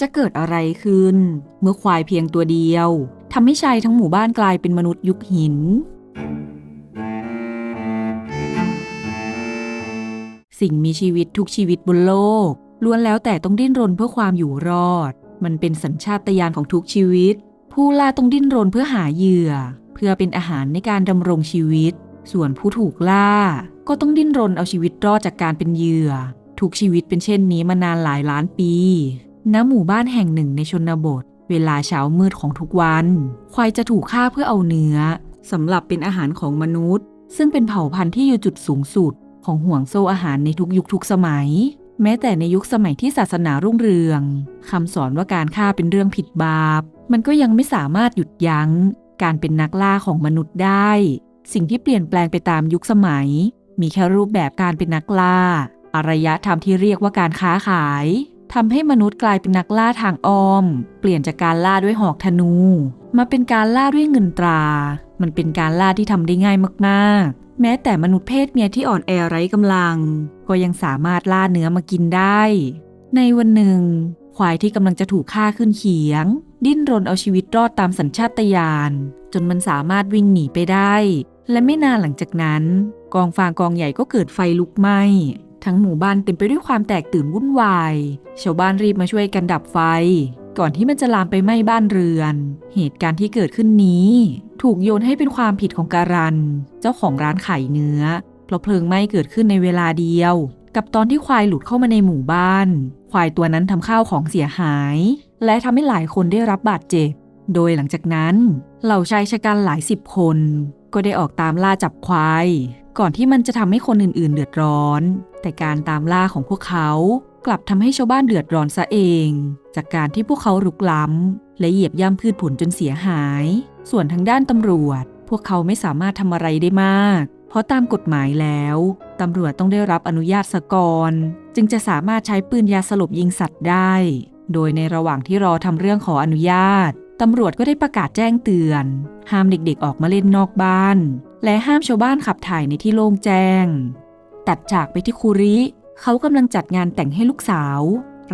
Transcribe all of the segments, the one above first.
จะเกิดอะไรขึ้น เมื่อควายเพียงตัวเดียวทำให้ชายทั้งหมู่บ้านกลายเป็นมนุษย์ยุคหิน สิ่งมีชีวิตทุกชีวิตบนโลกล้วนแล้วแต่ต้องดิ้นรนเพื่อความอยู่รอด มันเป็นสัญชาตญาณของทุกชีวิต ผู้ล่าต้องดิ้นรนเพื่อหาเหยื่อ เพื่อเป็นอาหารในการดำรงชีวิต ส่วนผู้ถูกล่า ก็ต้องดิ้นรนเอาชีวิตรอดจากการเป็นเหยื่อ ทุกชีวิตเป็นเช่นนี้มานานหลายล้านปี ณหมู่บ้านแห่งหนึ่งในชนบท เวลาเช้ามืดของทุกวัน ควายจะถูกฆ่าเพื่อเอาเนื้อสำหรับเป็นอาหารของมนุษย์ ซึ่งเป็นเผ่าพันธุ์ที่อยู่จุดสูงสุด ของห่วงโซ่อาหารในทุกยุคทุกสมัย แม้แต่ในยุคสมัยที่ศาสนารุ่งเรืองคำสอนว่าการฆ่าเป็นเรื่องผิดบาป มันก็ยังไม่สามารถหยุดยัง้ง การเป็นนักล่าของมนุษย์ได้ สิ่งที่เปลี่ยนแปลงไปตามยุคสมัย มีแค่รูปแบบการเป็นนักล่าอารยธรรมที่เรียกว่าการค้าขาย ทำให้มนุษย์กลายเป็นนักล่าทางอ้อม เปลี่ยนจากการล่าด้วยหอกธนู มาเป็นการล่าด้วยเงินตรา มันเป็นการล่าที่ทำได้ง่ายมากๆ แม้แต่มนุษย์เพศเมียที่อ่อนแอไร้กำลัง ก็ยังสามารถล่าเนื้อมากินได้ ในวันหนึ่ง ควายที่กำลังจะถูกฆ่าขึ้นเขียง ดิ้นรนเอาชีวิตรอดตามสัญชาตญาณจนมันสามารถวิ่งหนีไปได้ และไม่นานหลังจากนั้น กองฟางกองใหญ่ก็เกิดไฟลุกไหม้ ทั้งหมู่บ้านเต็มไปด้วยความแตกตื่นวุ่นวาย ชาวบ้านรีบมาช่วยกันดับไฟ ก่อนที่มันจะลามไปไหม้บ้านเรือน เหตุการณ์ที่เกิดขึ้นนี้ ถูกโยนให้เป็นความผิดของการัน เจ้าของร้านขายเนื้อ เพราะเพลิงไหม้เกิดขึ้นในเวลาเดียว กับตอนที่ควายหลุดเข้ามาในหมู่บ้าน ควายตัวนั้นทำข้าวของเสียหาย และทำให้หลายคนได้รับบาดเจ็บ โดยหลังจากนั้น เหล่าชายชะกันหลายสิบคน ก็ได้ออกตามล่าจับควาย ก่อนที่มันจะทำให้คนอื่นๆ เดือดร้อน แต่การตามล่าของพวกเขากลับทำให้ชาวบ้านเดือดร้อนซะเอง จากการที่พวกเขารุกล้ำและเหยียบย่ำพืชผลจนเสียหาย ส่วนทางด้านตำรวจ พวกเขาไม่สามารถทำอะไรได้มาก เพราะตามกฎหมายแล้วตำรวจต้องได้รับอนุญาตสกอนจึงจะสามารถใช้ปืนยาสลบยิงสัตว์ได้ โดยในระหว่างที่รอทำเรื่องขออนุญาตตำรวจก็ได้ประกาศแจ้งเตือน ห้ามเด็กๆออกมาเล่นนอกบ้าน และห้ามชาวบ้านขับถ่ายในที่โล่งแจ้ง ตัดฉากไปที่คูริ เขากำลังจัดงานแต่งให้ลูกสาว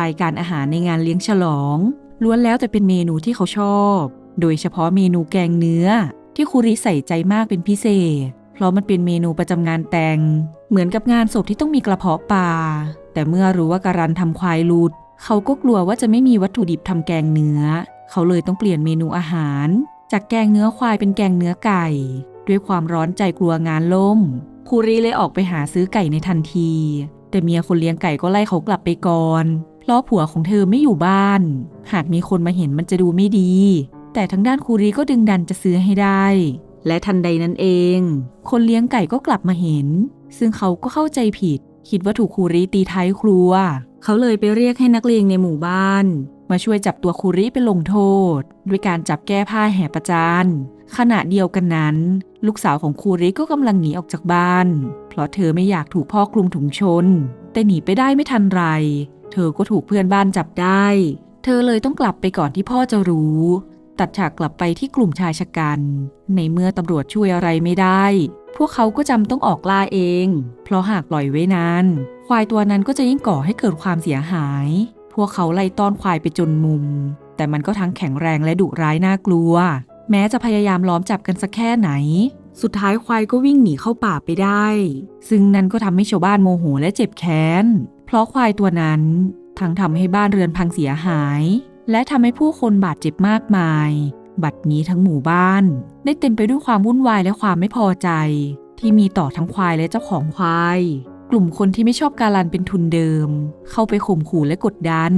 รายการอาหารในงานเลี้ยงฉลอง ล้วนแล้วแต่เป็นเมนูที่เขาชอบ โดยเฉพาะเมนูแกงเนื้อ ที่คูริใส่ใจมากเป็นพิเศษ เพราะมันเป็นเมนูประจำงานแต่ง เหมือนกับงานศพที่ต้องมีกระเพาะปลาแต่เมื่อรู้ว่าการันทำควายหลุด เขาก็กลัวว่าจะไม่มีวัตถุดิบทำแกงเนื้อ เขาเลยต้องเปลี่ยนเมนูอาหาร จากแกงเนื้อควายเป็นแกงเนื้อไก่ ด้วยความร้อนใจกลัวงานล่ม คูรีเลยออกไปหาซื้อไก่ในทันที แต่เมียคนเลี้ยงไก่ก็ไล่เขากลับไปก่อน เพราะผัวของเธอไม่อยู่บ้าน หากมีคนมาเห็นมันจะดูไม่ดี แต่ทางด้านคูรีก็ดึงดันจะซื้อให้ได้ และทันใดนั้นเอง คนเลี้ยงไก่ก็กลับมาเห็น ซึ่งเขาก็เข้าใจผิด คิดว่าถูกคูรีตีท้ายครัว เขาเลยไปเรียกให้นักเลงในหมู่บ้าน มาช่วยจับตัวคูริไปลงโทษ ด้วยการจับแก้ผ้าแห่ประจาน ขณะเดียวกันนั้น ลูกสาวของคูริก็กำลังหนีออกจากบ้าน เพราะเธอไม่อยากถูกพ่อคลุมถุงชน แต่หนีไปได้ไม่ทันไร เธอก็ถูกเพื่อนบ้านจับได้ เธอเลยต้องกลับไปก่อนที่พ่อจะรู้ ตัดฉากกลับไปที่กลุ่มชายชะกัน ในเมื่อตำรวจช่วยอะไรไม่ได้ พวกเขาก็จำต้องออกล่าเอง เพราะหากปล่อยไว้นานควายตัวนั้นก็จะยิ่งก่อให้เกิดความเสียหาย พวกเขาไล่ต้อนควายไปจนมุม แต่มันก็ทั้งแข็งแรงและดุร้ายน่ากลัว แม้จะพยายามล้อมจับกันสักแค่ไหน สุดท้ายควายก็วิ่งหนีเข้าป่าไปได้ ซึ่งนั่นก็ทำให้ชาวบ้านโมโหและเจ็บแค้น เพราะควายตัวนั้น ทั้งทำให้บ้านเรือนพังเสียหาย และทำให้ผู้คนบาดเจ็บมากมาย บัดนี้ทั้งหมู่บ้าน ได้เต็มไปด้วยความวุ่นวายและความไม่พอใจ ที่มีต่อทั้งควายและเจ้าของควายกลุ่มคนที่ไม่ชอบการันเป็นทุนเดิม เข้าไปข่มขู่และกดดัน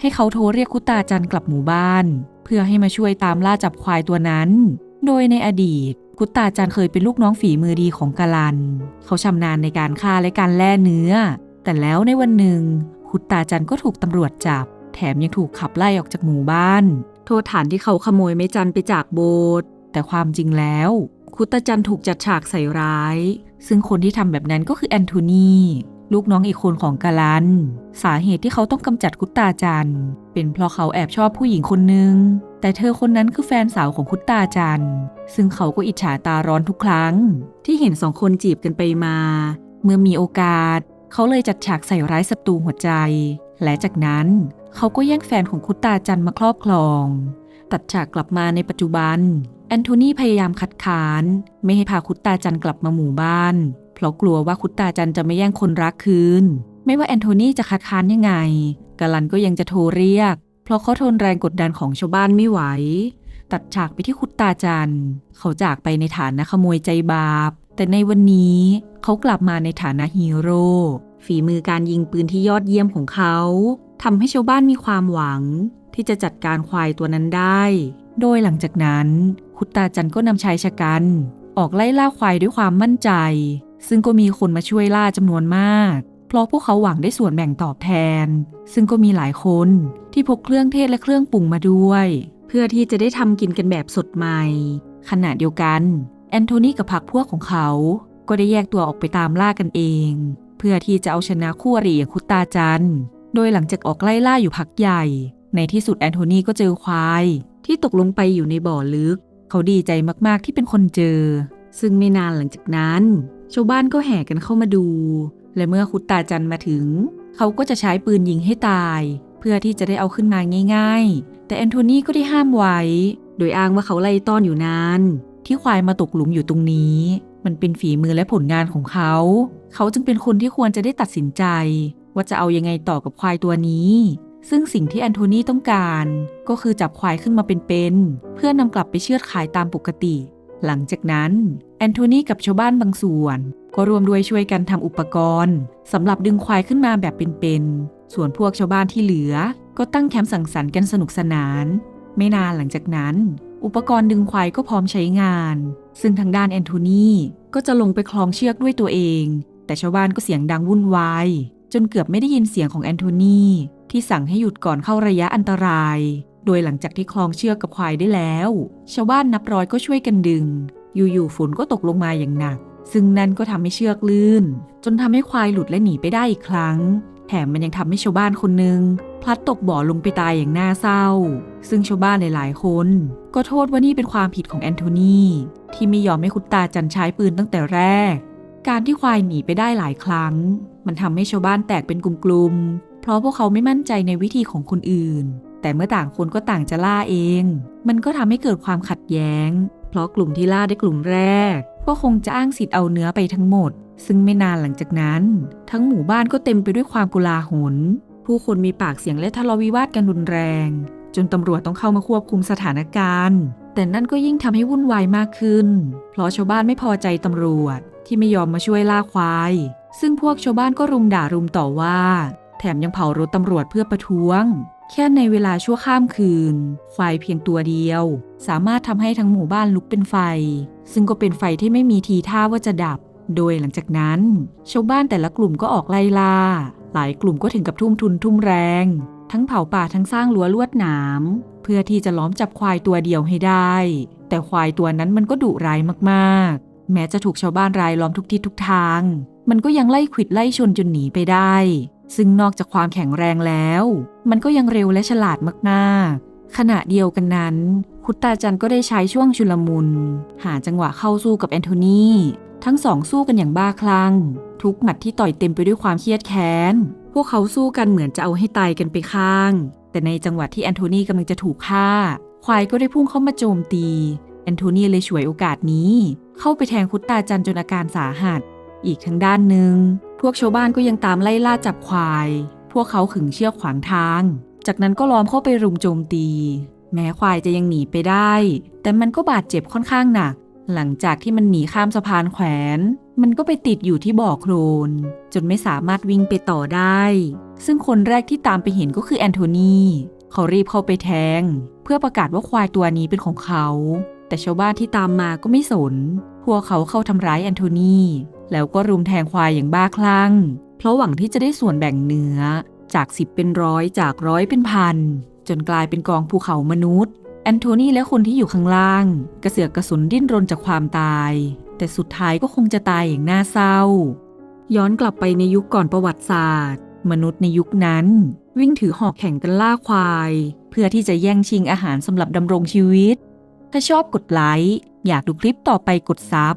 ให้เขาโทรเรียกคุตาจันกลับหมู่บ้าน พื่อให้มาช่วยตามล่าจับควายตัวนั้น โดยในอดีต คุตตาจันเคยเป็นลูกน้องฝีมือดีของกาลัน เขาชำนาญในการฆ่าและการแล่เนื้อ แต่แล้วในวันหนึ่ง คุตตาจันก็ถูกตำรวจจับ แถมยังถูกขับไล่ออกจากหมู่บ้าน โทษฐานที่เขาขโมยไม้จันไปจากโบสถ์แต่ความจริงแล้ว คุตตาจันถูกจัดฉากใส่ร้าย ซึ่งคนที่ทำแบบนั้นก็คือแอนโทนีลูกน้องอีกคนของกาลัน สาเหตุที่เขาต้องกำจัดคุตตาจัน เป็นเพราะเขาแอบชอบผู้หญิงคนหนึ่งแต่เธอคนนั้นคือแฟนสาวของคุตตาจัน ซึ่งเขาก็อิจฉาตาร้อนทุกครั้ง ที่เห็นสองคนจีบกันไปมา เมื่อมีโอกาส เขาเลยจัดฉากใส่ร้ายศัตรูหัวใจ และจากนั้นเขาก็แย่งแฟนของคุตตาจันมาครอบครอง ตัดฉากกลับมาในปัจจุบัน แอนโทนีพยายามคัดค้าน ไม่ให้พาคุตตาจันกลับมาหมู่บ้าน เพราะกลัวว่าคุตตาจันจะไม่แย่งคนรักคืน ไม่ว่าแอนโทนีจะคัดค้านยังไงกาลันก็ยังจะโทรเรียก เพราะเขาทนแรงกดดันของชาวบ้านไม่ไหว ตัดฉากไปที่คุตตาจันเขาจากไปในฐานะขโมยใจบาป แต่ในวันนี้เขากลับมาในฐานะฮีโร่ฝีมือการยิงปืนที่ยอดเยี่ยมของเขาทำให้ชาวบ้านมีความหวัง ที่จะจัดการควายตัวนั้นได้ โดยหลังจากนั้น คุตตาจันก็นำชายชะกัน ออกไล่ล่าควายด้วยความมั่นใจ ซึ่งก็มีคนมาช่วยล่าจำนวนมาก เพราะพวกเขาหวังได้ส่วนแบ่งตอบแทน ซึ่งก็มีหลายคนที่พกเครื่องเทศและเครื่องปรุงมาด้วย เพื่อที่จะได้ทำกินกันแบบสดใหม่ ขณะเดียวกัน แอนโทนีกับพรรคพวกของเขา ก็ได้แยกตัวออกไปตามล่ากันเอง เพื่อที่จะเอาชนะคู่อริอย่างคุตตาจันโดยหลังจากออกไล่ล่าอยู่พักใหญ่ ในที่สุดแอนโทนีก็เจอควาย ที่ตกลงไปอยู่ในบ่อลึก เขาดีใจมากๆที่เป็นคนเจอ ซึ่งไม่นานหลังจากนั้น ชาวบ้านก็แห่กันเข้ามาดู และเมื่อคุตตาจันมาถึง เขาก็จะใช้ปืนยิงให้ตาย เพื่อที่จะได้เอาขึ้นมาง่าย ๆ แต่แอนโทนีก็ได้ห้ามไว้ โดยอ้างว่าเขาไล่ต้อนอยู่นานที่ควายมาตกหลุมอยู่ตรงนี้ มันเป็นฝีมือและผลงานของเขา เขาจึงเป็นคนที่ควรจะได้ตัดสินใจ ว่าจะเอายังไงต่อกับควายตัวนี้ ซึ่งสิ่งที่แอนโทนีต้องการ ก็คือจับควายขึ้นมาเป็นๆเพื่อนำกลับไปเชือดขายตามปกติ หลังจากนั้นแอนโทนีกับชาวบ้านบางส่วน ก็รวมด้วยช่วยกันทำอุปกรณ์สำหรับดึงควายขึ้นมาแบบเป็นๆ ส่วนพวกชาวบ้านที่เหลือ ก็ตั้งแคมป์สังสรรค์กันสนุกสนาน ไม่นานหลังจากนั้น อุปกรณ์ดึงควายก็พร้อมใช้งาน ซึ่งทางด้านแอนโทนีก็จะลงไปคล้องเชือกด้วยตัวเอง แต่ชาวบ้านก็เสียงดังวุ่นวายจนเกือบไม่ได้ยินเสียงของแอนโทนีที่สั่งให้หยุดก่อนเข้าระยะอันตราย โดยหลังจากที่คล้องเชือกกับควายได้แล้ว ชาวบ้านนับร้อยก็ช่วยกันดึง อยู่ๆฝนก็ตกลงมาอย่างหนัก ซึ่งนั่นก็ทำให้เชือกลื่น จนทำให้ควายหลุดและหนีไปได้อีกครั้ง แถมมันยังทำให้ชาวบ้านคนหนึ่งพลัดตกบ่อลงไปตายอย่างน่าเศร้า ซึ่งชาวบ้านหลาย ๆ คน ก็โทษว่านี่เป็นความผิดของแอนโทนีที่ไม่ยอมให้คุณตาจันใช้ปืนตั้งแต่แรก การที่ควายหนีไปได้หลายครั้ง มันทำให้ชาวบ้านแตกเป็นกลุ่มๆ เพราะพวกเขาไม่มั่นใจในวิธีของคนอื่น แต่เมื่อต่างคนก็ต่างจะล่าเอง มันก็ทำให้เกิดความขัดแย้ง เพราะกลุ่มที่ล่าได้กลุ่มแรก ก็คงจะอ้างสิทธิ์เอาเนื้อไปทั้งหมด ซึ่งไม่นานหลังจากนั้น ทั้งหมู่บ้านก็เต็มไปด้วยความกุลาหลผู้คนมีปากเสียงและทะเลาะวิวาทกันรุนแรง จนตำรวจต้องเข้ามาควบคุมสถานการณ์ แต่นั่นก็ยิ่งทำให้วุ่นวายมากขึ้น เพราะชาวบ้านไม่พอใจตำรวจที่ไม่ยอมมาช่วยล่าควาย ซึ่งพวกชาวบ้านก็รุมด่ารุมต่อว่า แถมยังเผารถตำรวจเพื่อประท้วง แค่ในเวลาชั่วข้ามคืนควายเพียงตัวเดียว สามารถทำให้ทั้งหมู่บ้านลุกเป็นไฟ ซึ่งก็เป็นไฟที่ไม่มีทีท่าว่าจะดับ โดยหลังจากนั้น ชาวบ้านแต่ละกลุ่มก็ออกไล่ล่า หลายกลุ่มก็ถึงกับทุ่มทุนทุ่มแรง ทั้งเผาป่าทั้งสร้างรั้วลวดหนาม เพื่อที่จะล้อมจับควายตัวเดียวให้ได้ แต่ควายตัวนั้นมันก็ดุร้ายมากๆ แม้จะถูกชาวบ้านรายล้อมทุกทิศทุกทาง มันก็ยังไล่ขวิดไล่ชนจนหนีไปได้ ซึ่งนอกจากความแข็งแรงแล้ว มันก็ยังเร็วและฉลาดมากๆ ขณะเดียวกันนั้น คุตตาจันก็ได้ใช้ช่วงชุลมุน หาจังหวะเข้าสู้กับแอนโทนีทั้งสองสู้กันอย่างบ้าคลั่ง ทุกหมัดที่ต่อยเต็มไปด้วยความเครียดแค้น พวกเขาสู้กันเหมือนจะเอาให้ตายกันไปข้าง แต่ในจังหวะที่แอนโทนีกำลังจะถูกฆ่า ควายก็ได้พุ่งเข้ามาโจมตี แอนโทนีเลยฉวยโอกาสนี้ เข้าไปแทงคุตตาจันจนอาการสาหัส อีกทางด้านหนึ่ง พวกชาวบ้านก็ยังตามไล่ล่าจับควาย พวกเขาขึงเชือกขวางทาง จากนั้นก็ล้อมเข้าไปรุมโจมตี แม้ควายจะยังหนีไปได้ แต่มันก็บาดเจ็บค่อนข้างหนัก หลังจากที่มันหนีข้ามสะพานแขวน มันก็ไปติดอยู่ที่บ่อโคลนจนไม่สามารถวิ่งไปต่อได้ ซึ่งคนแรกที่ตามไปเห็นก็คือแอนโทนีเขารีบเข้าไปแทง เพื่อประกาศว่าควายตัวนี้เป็นของเขา แต่ชาวบ้านที่ตามมาก็ไม่สน พวกเขาเข้าทำร้ายแอนโทนี แล้วก็รุมแทงควายอย่างบ้าคลั่ง เพราะหวังที่จะได้ส่วนแบ่งเนื้อ จากสิบเป็นร้อยจากร้อยเป็นพัน จนกลายเป็นกองภูเขามนุษย์ แอนโทนีและคนที่อยู่ข้างล่าง กระเสือกกระสุนดิ้นรนจากความตาย แต่สุดท้ายก็คงจะตายอย่างน่าเศร้า ย้อนกลับไปในยุคก่อนประวัติศาสตร์ มนุษย์ในยุคนั้น วิ่งถือหอกแข่งกันล่าควาย เพื่อที่จะแย่งชิงอาหารสำหรับดำรงชีวิต ถ้าชอบกดไลค์อยากดูคลิปต่อไปกดซับ